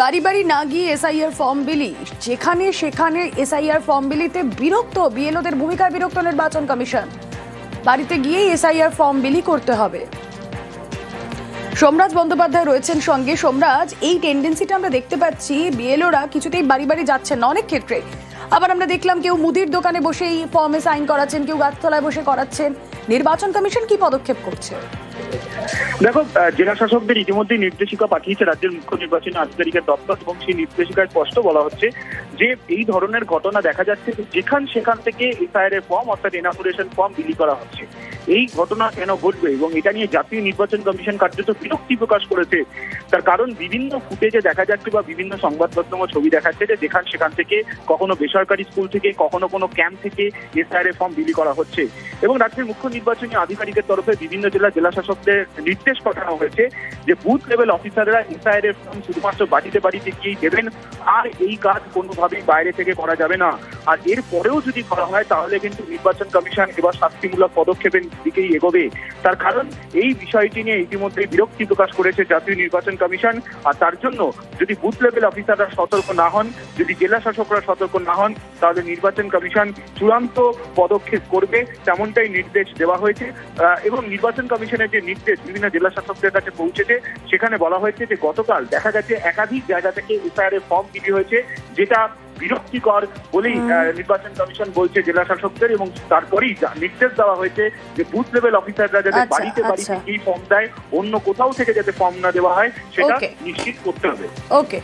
বাড়ি বাড়ি না গিয়ে এসআইআর ফর্ম বিলি, যেখানে সেখানে এসআইআর ফর্ম বিলিতে বিরক্ত বিএলওদের ভূমিকায় বিরক্ত নির্বাচন কমিশন। বাড়িতে গিয়েই এসআইআর ফর্ম বিলি করতে হবে। সোমরাজ বন্দ্যোপাধ্যায় রয়েছেন সঙ্গে। সোমরাজ, এই টেন্ডেন্সিটা আমরা দেখতে পাচ্ছি বিএলওরা কিছুতেই বাড়ি বাড়ি যাচ্ছেন না অনেক ক্ষেত্রে। আবার আমরা দেখলাম কেউ মুদির দোকানে বসেই ফর্মে সাইন করাচ্ছেন, কেউ গাছতলায় বসে করাচ্ছেন। নির্বাচন কমিশন কি পদক্ষেপ করছে? দেখো জেলা শাসকদের ইতিমধ্যে নির্দেশিকা পাঠিয়েছে রাজ্যের মুখ্য নির্বাচনী আধিকারিকের দপ্তর এবং সেই নির্দেশিকায় স্পষ্ট বলা হচ্ছে যে এই ধরনের ঘটনা দেখা যাচ্ছে যেখান সেখান থেকে এসআইআর এর ফর্ম অর্থাৎ এনাফুরেশন ফর্ম বিলি করা হচ্ছে। এই ঘটনা কেন ঘটবে? এবং এটা নিয়ে জাতীয় নির্বাচন কমিশন কার্যত বিরক্তি প্রকাশ করেছে। তার কারণ বিভিন্ন ফুটেজে দেখা যাচ্ছে বা বিভিন্ন সংবাদ মাধ্যম ও ছবি দেখাচ্ছে যে যেখান সেখান থেকে কখনো বেসরকারি স্কুল থেকে, কখনো কোনো ক্যাম্প থেকে এসআইআর ফর্ম বিলি করা হচ্ছে। এবং রাজ্যের মুখ্য নির্বাচনী আধিকারিকের তরফে বিভিন্ন জেলা জেলা শাসকদের নির্দেশ পাঠানো হয়েছে যে বুথ লেভেল অফিসাররা এসআইআর ফর্ম শুধুমাত্র বাড়িতে বাড়িতে গিয়েই দেবেন। আর এই কাজ কোনোভাবেই বাইরে থেকে করা যাবে না। আর এর পরেও যদি করা হয়, তাহলে কিন্তু নির্বাচন কমিশন এবার শাস্তিমূলক পদক্ষেপের দিকেই এগোবে। তার কারণ, এই বিষয়টি নিয়ে ইতিমধ্যে বিরক্তি প্রকাশ করেছে জাতীয় নির্বাচন কমিশন। আর তার জন্য যদি বুথ লেভেল অফিসাররা সতর্ক না হন, যদি জেলা শাসকরা সতর্ক না হন, তাহলে নির্বাচন কমিশন চূড়ান্ত পদক্ষেপ করবে, তেমনটাই নির্দেশ দেওয়া হয়েছে। এবং নির্বাচন কমিশনের যে নির্দেশ বিভিন্ন জেলা শাসকদের কাছে পৌঁছেছে, সেখানে বলা হয়েছে যে গতকাল দেখা গেছে একাধিক জায়গা থেকে এসআইআর এর ফর্ম বিলি হয়েছে, যেটা বিরক্তিকর বলেই নির্বাচন কমিশন বলছে জেলা শাসকদের এবং তারপরেই নির্দেশ দেওয়া হয়েছে যে বুথ লেভেল অফিসাররা যাতে আচ্ছা, বাড়িতে বাড়িতে কি ফর্ম দেয় অন্য কোথাও থেকে যাতে ফর্ম না দেওয়া হয় সেটা নিশ্চিত করতে হবে। ওকে